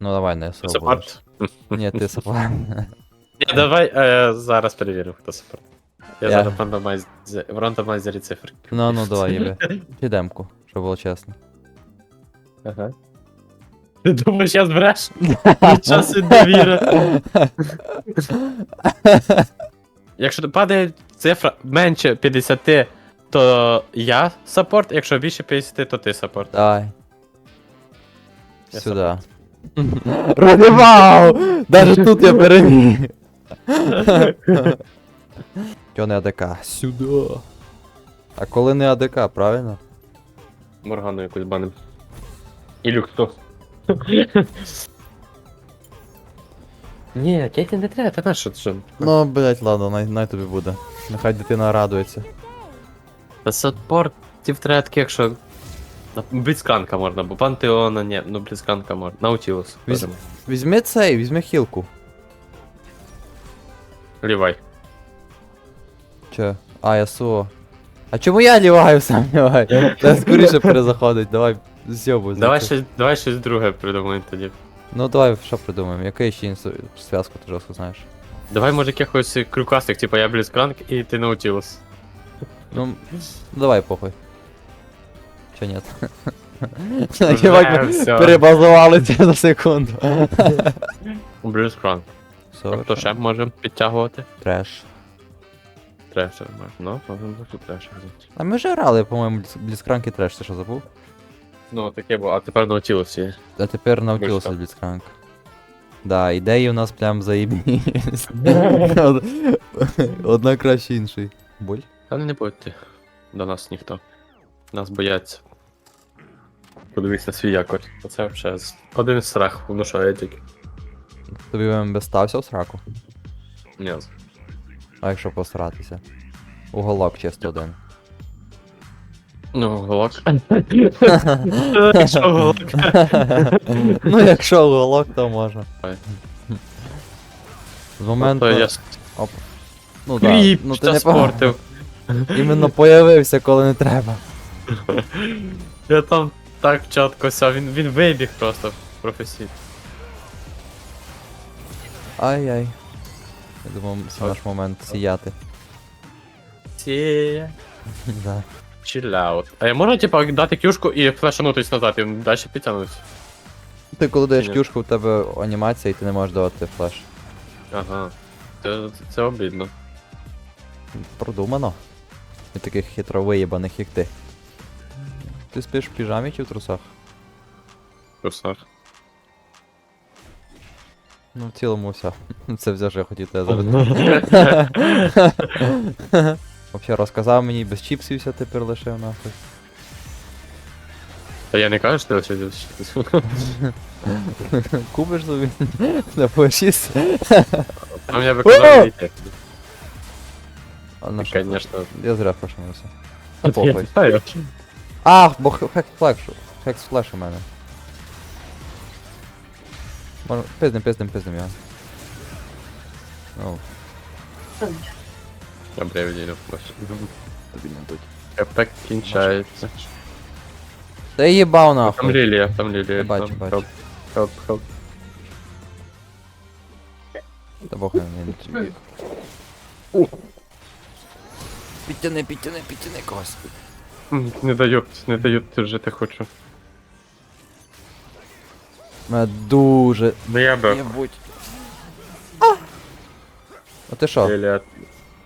Ну давай не СО будеш. Саппорт? Ні, ти саппорт. Ні, давай е, зараз перевіримо, хто саппорт. Я Я. зараз в рандомайзері- в рандомайзері цифр. Ну ну давай, їби. Підемку, щоб було чесно. Ага. Ти думаєш, я збереш? Нічого собі довіра. Якщо падає цифра менше 50, то я саппорт, якщо більше 50, то ти саппорт. Давай. Я Сюда. Радивау! Даже тут я переміг. Чо не АДК? Сюда. А коли не АДК, правильно? Моргану якусь баним. І люкту. Ні, Кеті не треба, та на що що? Ну, блять, ладно, най, най тобі буде. Нехай дитина радується. Та саппортів треба таки, якщо. На Бліцкранка можна, бо пантеона ні, ну бліцкранка можна. Наутілус. Візь- Візьми цей, візьми хілку. Лівай. Че? А, я су. А чому я ліваю сам лівай? Та скоріше перезаходить, давай зйобуй. Давай звідти. щось, давай щось друге придумаємо тоді. Ну давай, що придумаємо? Який ще інсу... зв'язку ти жорстко знаєш? Давай може якихось крюкастих, типу я бліцкранк і ти наутілус. Ну, ну давай похуй. Ми все. перебазувалися за секунду. Бліцкранк. Все, Хто ще може підтягувати? Треш. Може. Ну, можемо бути взяти. А ми вже грали, по-моєму, Бліцкранк і треш, ти що забув? Ну, таке було, а тепер наутілус є. А тепер навчилося що? Бліцкранк. Да, ідеї у нас прям заєбі. Одна краще іншої. Боль? Та не будьте. До нас ніхто. Нас бояться. Подивись на свій. Оце взагалі з- один страх внушає тільки. Тобі ММБ стався в сраку? Ні. А якщо посратися? Уголок чисто один. Ну, голок. Що голок? ну, якщо уголок, то можна. З моменту. Ну да. Ну ти не спортив. Іменно появився, коли не треба. Я там так чітко все, він, він вибіг просто професійно. Ай-яй. Я думав, це наш момент сіяти. Сіє. да. Чилляут. А я можу, типа, дати кюшку і флешанутись назад, і далі підтягнутися? Ти коли даєш Ні. кюшку, в тебе анімація і ти не можеш давати флеш. Ага. Це, це обідно. Продумано. І таких хитро виєбаних, як ти. Ти спиш в піжамі чи в трусах? Русар. Ну, в цілому все. Це все, що я хотів тебе запитати. Вообще розказав мені, без чіпсів все тепер лишив нахуй. Та я не кажу, що ти лише Купиш собі на пошість. Там я би казав, йти. А на що? Конечно. Я зря прошився. Я Похуй. знаю. Ах, бо х- хекс флеш. Хекс флеш у мене. Може, пиздим, пиздим, пиздим його. Ну, Добре, я відійду. тобі не будь. Епек кінчається. Та їбав Там нахуй. лілія, там лілія. Бачу, там бачу. Хелп, хелп, хелп. Та бог не тобі. Підтяни, підтяни, підтяни когось. Не дають, не дають жити хочу. Мене дуже Ну я бек. А ти що? Лілія.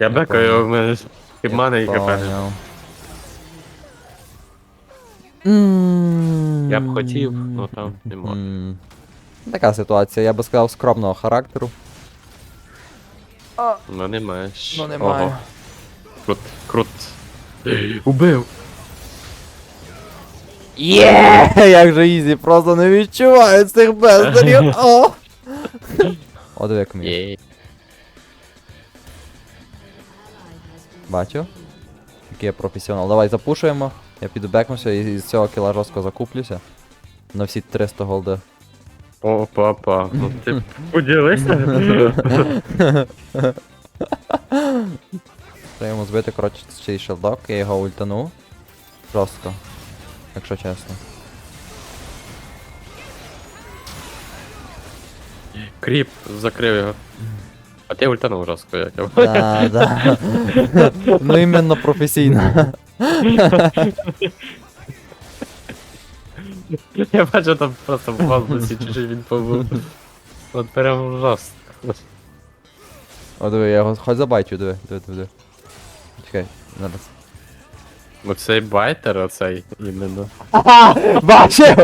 Я бекаю, в мене хібмани і КП. Поняв. Я б хотів, ну там не можу. М. Така ситуація, я би сказав, скромного характеру. Ну не маєш. Ну немає. Крут, крут. Убив! Є! Як же ізі, просто не відчуваю цих бездарів. О! О, диви, як мені. Бачив? Який я професіонал. Давай запушуємо. Я піду бекнуся і з цього кіла жорстко закуплюся. На всі 300 голди. О, папа, ну ти поділися. Треба йому збити, коротше, цей шелдок, я його ультану. Жорстко. Якщо чесно. Кріп, закрив його. А ти ультанув жорстко, як я. Да, да. Ну іменно професійно. Я бачу там просто в воздусі чужий він побув. От прям жорстко. О, диви, я його хоч забачу, диви, диви, диви. диви. Чекай, зараз. Оцей байтер, оцей іменно. Бачив!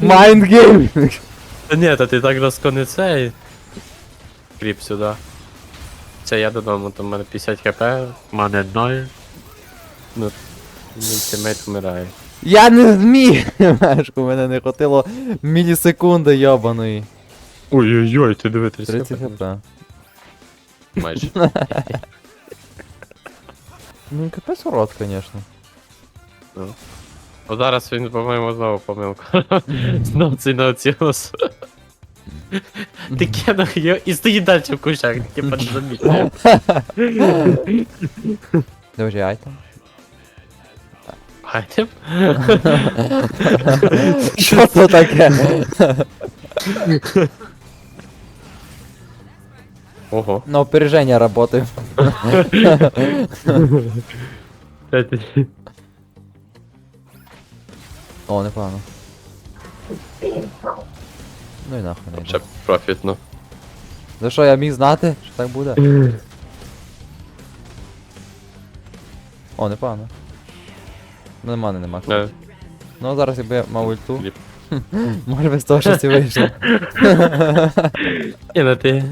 Майндгейм! Та ні, та ти так жорстко не цей. Кріп сюди. Це я додому, там в мене 50 хп, в мене 0. Ну, мій тімейт вмирає. Я не зміг! Мешку, мене не хватило мілісекунди йобаної. Ой-ой-ой, ти диви 30 хп. Майже. Ну, капець урод, конечно. О, зараз він, по-моєму, знову помилку. Знов цей наоцілус. Ти кинув його і стоїть далі в кущах, таке поджаміть. Дуже айтем. Айтем? Що це таке? Ого. На опереження работаю. О, непогано. Ну і нахуй не Ще йде. профітно. За що я міг знати, що так буде? О, непогано. Ну нема, не нема. Не, Ну зараз якби я мав ульту. Кліп. Може би з того щось і вийшло. Ні, ну ти.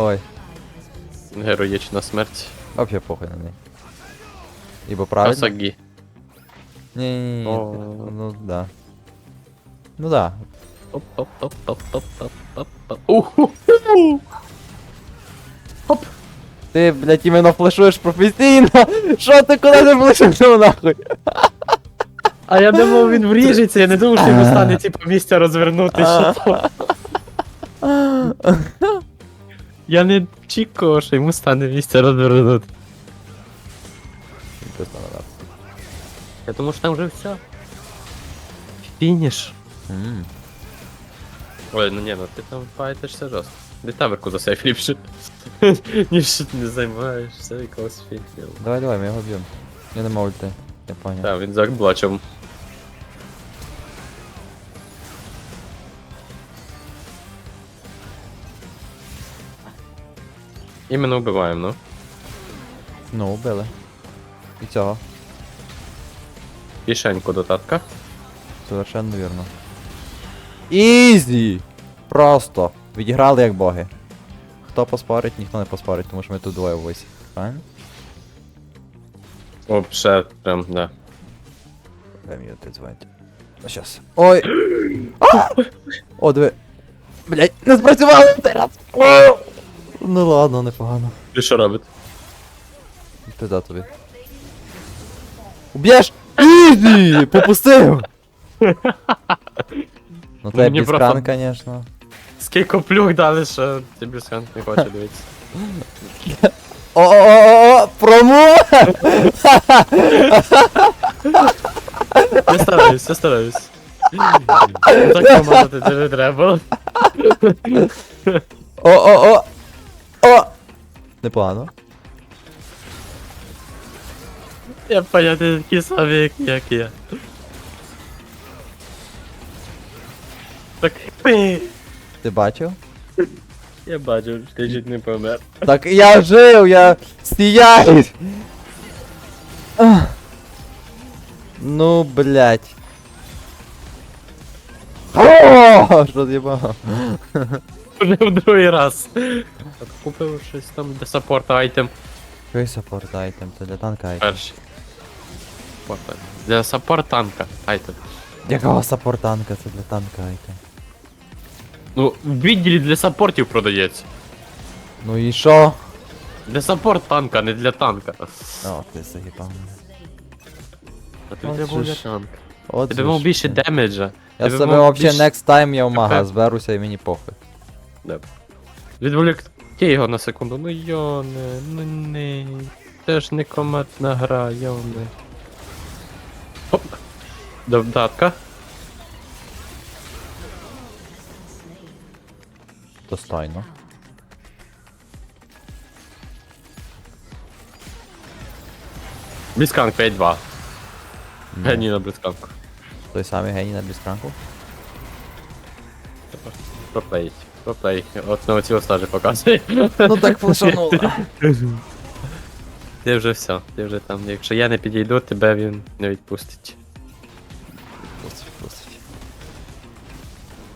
Ой, Героїчна смерть. вообще похуй на неї. Ібо правильно? Касагі. Ні, ні, ні. О. Ну да. Ну да. Уху! Ти, блядь, іменно флешуєш професійно! Що ти куди ти флешив нахуй? А я думав, він вріжеться, я не думав, що йому стане типу місця розвернутися. Я не очікував, що йому стане місця розвернути. Я думав, що там вже все. Фініш. М. Ой, ну ні, ну ти там файтишся жорстко. Де таверку засейф ліпше. Ніж ти не займаєшся якогось фігню. Давай, давай, ми його б'ємо. Я не мав ульти. Я понял. Так, він заблочив. Іменно вбиваємо, ну. Ну, убили. І цього. Кишеньку до татка. Совершенно вірно. Ізі! Просто. Відіграли як боги. Хто поспорить, ніхто не поспорить, тому що ми тут двоє в висі. Правильно? О, ще прям, да. Дай мені ти звати. Ну щас. Ой! А! О, диви. Блять, не спрацювало цей раз! О! Ну ладно, непогано. І що робить? Пизда тобі. Уб'єш! Ізі! Попустив! Ну тебе Мені просто- конечно. Скільки плюх дали, що тобі скант не хоче дивитися. О-о-о-о! Промо! Я стараюсь, я стараюсь. Так помагати це не треба. О-о-о! Непогано. Я поняти такі самі, як, як я. Так пи. Ти бачив? Я бачу, що ти чуть не помер. Так я жив, я сіяю! Ах. Ну, блять. О, що з'їбав? Вже в другий раз. Так купив щось там для саппорта айтем. Який саппорт айтем, це для танка айтем. Перший. Саппорт. Для саппорт танка айтем. Якого саппорт танка, це для танка айтем. Ну, в відділі для саппортів продається. Ну і що? Для саппорт танка, не для танка. О, ти заїбав мене. А От треба же для ж. танка. От Тебе же ж. більше демеджа. Я тебе себе більше- next time я в мага Ага. зберуся і мені похуй. Відволікти його на секунду. Ну йоне, ну не. Це ж не командна гра, йоне. Хоп. Додатка. Достойно. Блісканк 5-2. Ну, Геній на блісканку. Той самий геній на Проплей. От на оці стажі показує. Ну так флешануло. Ти вже все, ти вже там. Якщо я не підійду, тебе він не відпустить. Пустить, пустить.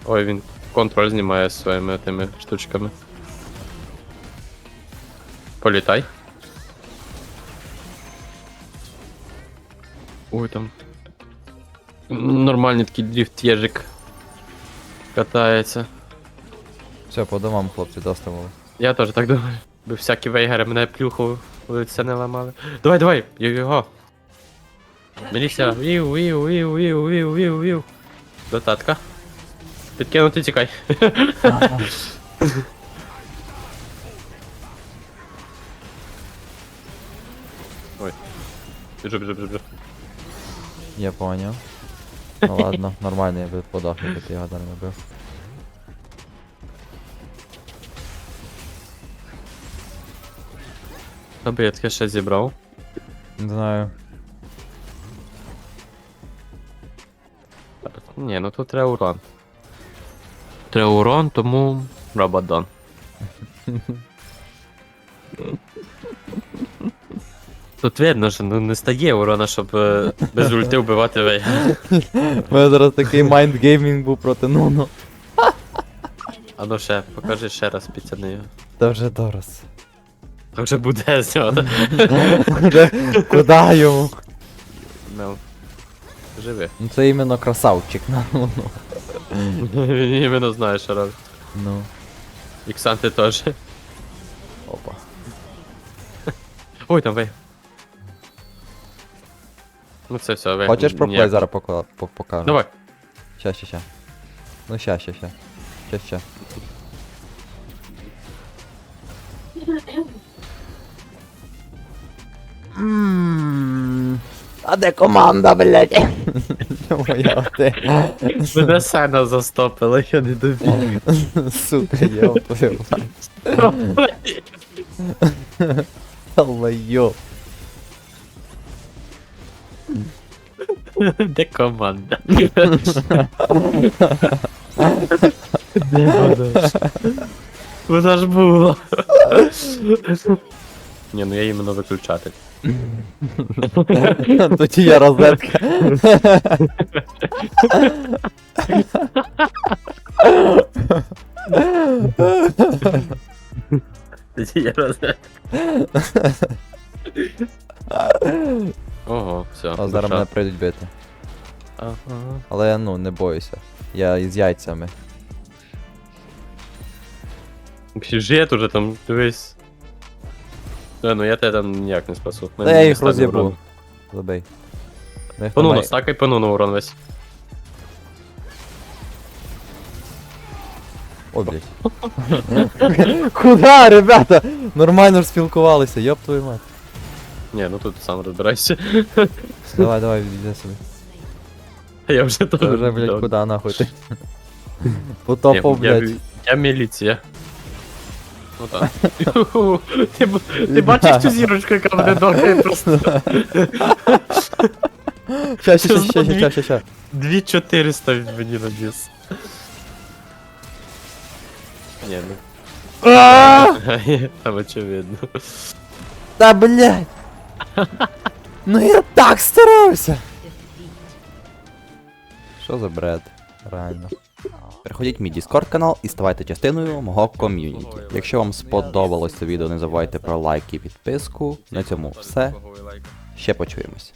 Ой, він контроль знімає з своїми тими штучками. Політай. Ой, там. Нормальний такий дріфт єжик. Катається. Все, по домам, хлопці, доставили. Я теж так думаю. Би всякі вейгери мене плюху лиця не ламали. Давай, давай, його. Міліція. Вів, вів, вів, вів, вів, вів, вів. До татка. Підкинути тікай. Ой. Біжу, біжу, біжу, біжу. Я поняв. Ну ладно, нормально, я би подав, якби ти його не бив. Таке ще зібрав. Не знаю. Ні, ну тут треба урон. Треба урон, тому Рободон. Тут видно, що ну, не стає урона, щоб е, без ульти вбивати вей. У мене зараз такий майндгеймінг був проти Нуну. А ну ще, покажи ще раз піцяни. Та вже дорос. А вже буде з нього. Куда йому? Ну. Живи. Ну це іменно красавчик на Нуну. Він іменно знає, що робить. Ну. Іксанти теж. Опа. Ой, там вей. Ну це все, вей. Хочеш проплей Ніяк. зараз пока- по- покажу? Давай. Ща, ща, ща. Ну Ммм. А де команда, блядь? Моя ти. Мене сена застопили, я не добіг. Сука, я мать. Алло. Де команда? Де вона? Вона ж була. Ні, ну я іменно виключатель. Тоді я розетка. Тоді я розет. Ого, все. А зараз мене прийдуть бити. Ага. Але ну, не бойся. Я із яйцями. Сюжет уже там, дивись. Е, ну я тебе там ніяк не спасу. Та я їх роз'єбу. Забей. Ну, їх Пануно, немає. стакай пануно урон весь. О, блядь. Куда, ребята? Нормально ж спілкувалися, йоп твою мать. Ні, ну тут сам розбирайся. Давай, давай, йди собі. Я вже теж. Ти вже, блядь, куда нахуй ти? Потопав, я- блядь. Я міліція. Ну так. Ти, б- ти бачиш цю зірочку, яка мене догає просто Ща, ща, ща, ща, ща, ща, ща. 2400 він мені наніс. Ні, ну. Там очевидно. Та блядь! Ну я так старався! Що за бред? Реально. Переходіть в мій Discord канал і ставайте частиною мого ком'юніті. Якщо вам сподобалось це відео, не забувайте про лайк і підписку. На цьому все. Ще почуємось.